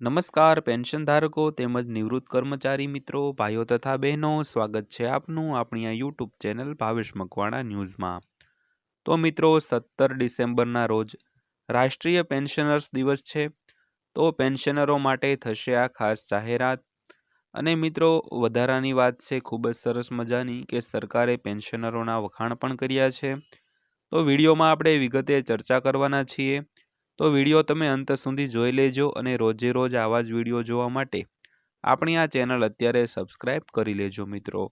નમસ્કાર, પેન્શન ધારકો તેમજ નિવૃત્ત કર્મચારી મિત્રો, ભાઈઓ તથા બહેનો, સ્વાગત છે આપનું આપણી આ યુટ્યુબ ચેનલ ભાવેશ મકવાણા ન્યૂઝમાં. તો મિત્રો, સત્તર ડિસેમ્બરના રોજ રાષ્ટ્રીય પેન્શનર્સ દિવસ છે, તો પેન્શનરો માટે થશે આ ખાસ જાહેરાત. અને મિત્રો, વધારાની વાત છે, ખૂબ જ સરસ મજાની કે સરકારે પેન્શનરોના વખાણ પણ કર્યા છે. તો વિડીયોમાં આપણે વિગતે ચર્ચા કરવાના છીએ. તો વીડિયો તમે અંત સુધી જોઈ લેજો અને રોજે રોજ આવા જ વીડિયો જોવા માટે આપણી આ ચેનલ અત્યારે સબસ્ક્રાઈબ કરી લેજો મિત્રો.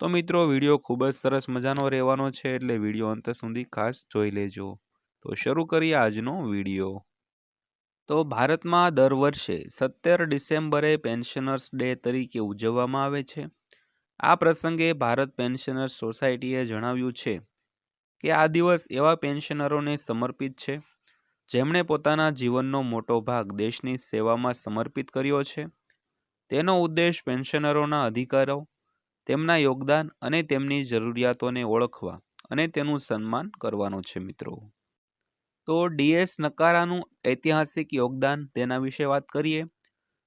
તો મિત્રો, વીડિયો ખૂબ જ સરસ મજાનો રહેવાનો છે એટલે વીડિયો અંત સુધી ખાસ જોઈ લેજો. તો શરૂ કરીએ આજનો વીડિયો. તો ભારતમાં દર વર્ષે સત્તર ડિસેમ્બરે પેન્શનર્સ ડે તરીકે ઉજવવામાં આવે છે. આ પ્રસંગે ભારત પેન્શનર્સ સોસાયટીએ જણાવ્યું છે કે આ દિવસ એવા પેન્શનરોને સમર્પિત છે જેમણે પોતાના જીવનનો મોટો ભાગ દેશની સેવામાં સમર્પિત કર્યો છે, તેનો ઉદ્દેશ પેન્શનરોના અધિકારો, તેમના યોગદાન અને તેમની જરૂરિયાતોને ઓળખવા અને તેનું સન્માન કરવાનો છે મિત્રો. તો ડીએસ નકારાનું ઐતિહાસિક યોગદાન તેના વિશે વાત કરીએ,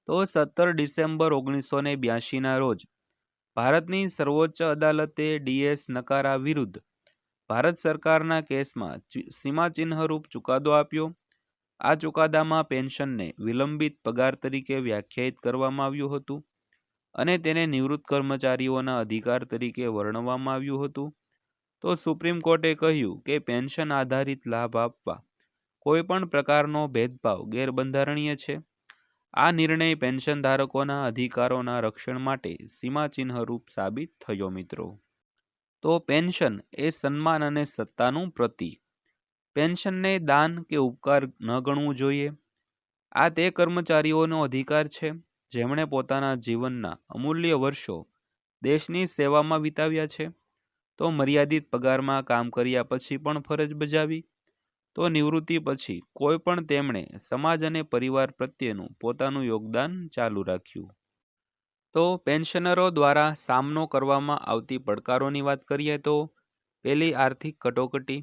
તો સત્તર ડિસેમ્બર ઓગણીસો ને બ્યાસીના રોજ ભારતની સર્વોચ્ચ અદાલતે ડીએસ નકારા વિરુદ્ધ ભારત સરકારના કેસમાં સીમાચિહ્નરૂપ ચુકાદો આપ્યો. આ ચુકાદામાં પેન્શનને વિલંબિત પગાર તરીકે વ્યાખ્યાયિત કરવામાં આવ્યું હતું અને તેને નિવૃત્ત કર્મચારીઓના અધિકાર તરીકે વર્ણવવામાં આવ્યું હતું. તો સુપ્રીમ કોર્ટે કહ્યું કે પેન્શન આધારિત લાભ આપવા કોઈપણ પ્રકારનો ભેદભાવ ગેરબંધારણીય છે. આ નિર્ણય પેન્શન ધારકોના અધિકારોના રક્ષણ માટે સીમાચિહ્નરૂપ સાબિત થયો, મિત્રો. તો પેન્શન એ સન્માન અને સત્તાનું પ્રતીક. પેન્શનને દાન કે ઉપકાર ન ગણવું જોઈએ. આ તે કર્મચારીઓનો અધિકાર છે, જેમણે પોતાના જીવનના અમૂલ્ય વર્ષો દેશની સેવામાં વિતાવ્યા છે. તો મર્યાદિત પગારમાં કામ કર્યા પછી પણ ફરજ બજાવી. તો નિવૃત્તિ પછી કોઈ પણ તેમણે સમાજ અને પરિવાર પ્રત્યેનું પોતાનું યોગદાન ચાલુ રાખ્યું. તો પેન્શનરો દ્વારા સામનો કરવામાં આવતી પડકારોની વાત કરીએ તો, પહેલી આર્થિક કટોકટી.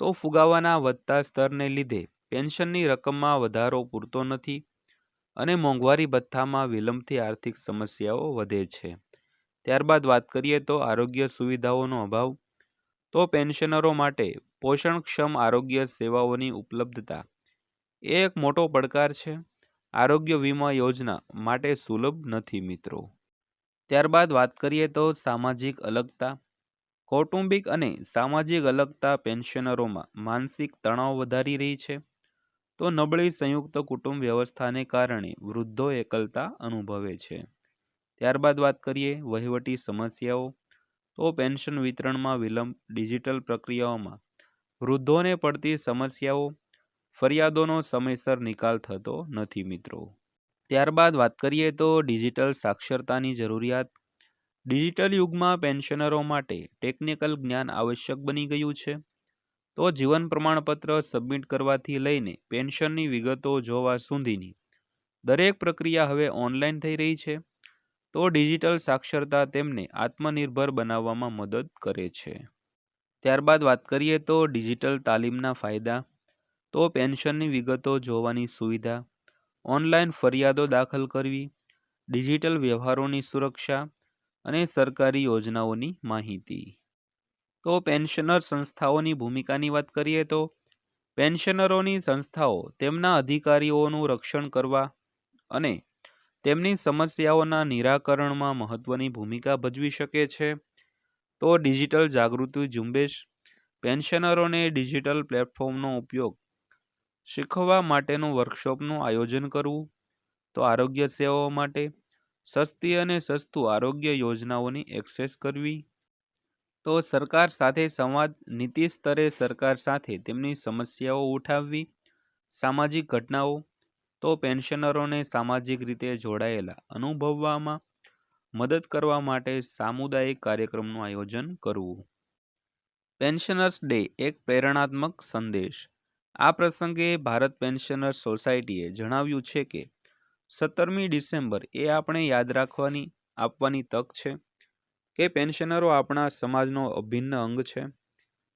તો ફુગાવાના વધતા સ્તરને લીધે પેન્શનની રકમમાં વધારો પૂરતો નથી અને મોંઘવારી ભથ્થામાં વિલંબથી આર્થિક સમસ્યાઓ વધે છે. ત્યારબાદ વાત કરીએ તો આરોગ્ય સુવિધાઓનો અભાવ. તો પેન્શનરો માટે પોષણક્ષમ આરોગ્ય સેવાઓની ઉપલબ્ધતા એ એક મોટો પડકાર છે. આરોગ્ય વીમા યોજના માટે સુલભ નથી મિત્રો. ત્યારબાદ વાત કરીએ તો સામાજિક અલગતા. કૌટુંબિક અને સામાજિક અલગતા પેન્શનરોમાં માનસિક તણાવ વધારી રહી છે. તો નબળી સંયુક્ત કુટુંબ વ્યવસ્થાને કારણે વૃદ્ધો એકલતા અનુભવે છે. ત્યારબાદ વાત કરીએ વહીવટી સમસ્યાઓ. તો પેન્શન વિતરણમાં વિલંબ, ડિજિટલ પ્રક્રિયાઓમાં વૃદ્ધોને પડતી સમસ્યાઓ ફરિયાદોનો સમયસર નિકાલ થતો નથી મિત્રો. ત્યારબાદ વાત કરીએ તો ડિજિટલ સાક્ષરતાની જરૂરિયાત. ડિજિટલ યુગમાં પેન્શનરો માટે ટેકનિકલ જ્ઞાન આવશ્યક બની ગયું છે. તો જીવન પ્રમાણપત્ર સબમિટ કરવાથી લઈને પેન્શનની વિગતો જોવા સુધીની દરેક પ્રક્રિયા હવે ઓનલાઈન થઈ રહી છે. તો ડિજિટલ સાક્ષરતા તેમને આત્મનિર્ભર બનાવવામાં મદદ કરે છે. ત્યારબાદ વાત કરીએ તો ડિજિટલ તાલીમના ફાયદા. તો પેન્શનની વિગતો જોવાની સુવિધા, ઓનલાઈન ફરિયાદો દાખલ કરવી, ડિજિટલ વ્યવહારોની સુરક્ષા અને સરકારી યોજનાઓની માહિતી. તો પેન્શનર સંસ્થાઓની ભૂમિકાની વાત કરીએ તો, પેન્શનરોની સંસ્થાઓ તેમના અધિકારીઓનું રક્ષણ કરવા અને તેમની સમસ્યાઓના નિરાકરણમાં મહત્વની ભૂમિકા ભજવી શકે છે. તો ડિજિટલ જાગૃતિ ઝુંબેશ, પેન્શનરોને ડિજિટલ પ્લેટફોર્મનો ઉપયોગ શીખવા માટેનું વર્કશોપનું આયોજન કરવું, તો આરોગ્ય સેવાઓ માટે સસ્તી અને સસ્તું આરોગ્ય યોજનાઓની એક્સેસ કરવી, તો સરકાર સાથે સંવાદ, નીતિ સ્તરે સરકાર સાથે તેમની સમસ્યાઓ ઉઠાવવી, સામાજિક ઘટનાઓ, તો પેન્શનરોને સામાજિક રીતે જોડાયેલા અનુભવવામાં મદદ કરવા માટે સામુદાયિક કાર્યક્રમનું આયોજન કરવું. પેન્શનર્સ ડે એક પ્રેરણાત્મક સંદેશ. આ પ્રસંગે ભારત પેન્શનર સોસાયટીએ જણાવ્યું છે કે, સત્તરમી ડિસેમ્બર એ આપણે યાદ રાખવાની, આપવાની તક છે કે પેન્શનરો આપણા સમાજનો અભિન્ન અંગ છે.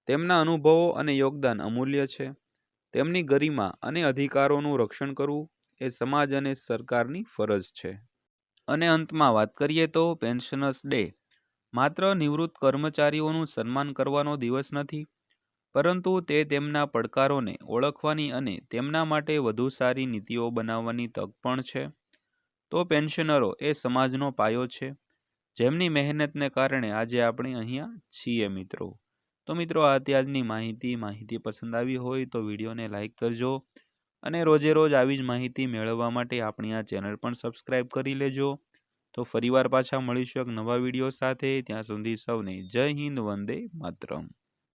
તેમના અનુભવો અને યોગદાન અમૂલ્ય છે. તેમની ગરિમા અને અધિકારોનું રક્ષણ કરવું એ સમાજ અને સરકારની ફરજ છે. અને અંતમાં વાત કરીએ તો પેન્શનર્સ ડે માત્ર નિવૃત્ત કર્મચારીઓનું સન્માન કરવાનો દિવસ નથી પરંતુ તે તેમના પડકારોને ઓળખવાની અને તેમના માટે વધુ સારી નીતિઓ બનાવવાની તક પણ છે. તો પેન્શનરો એ સમાજનો પાયો છે. જેમની મહેનતને કારણે આજે આપણે અહીંયા છીએ મિત્રો. તો મિત્રો, આ આજની માહિતી માહિતી પસંદ આવી હોય તો વિડીયોને લાઇક કરજો અને રોજે રોજ આવી જ માહિતી મેળવવા માટે આપણી આ ચેનલ પણ સબસ્ક્રાઈબ કરી લેજો. તો ફરીવાર પાછા મળીશું એક નવા વીડિયો સાથે. ત્યાં સુધી સૌને જય હિન્દ, વંદે માતરમ.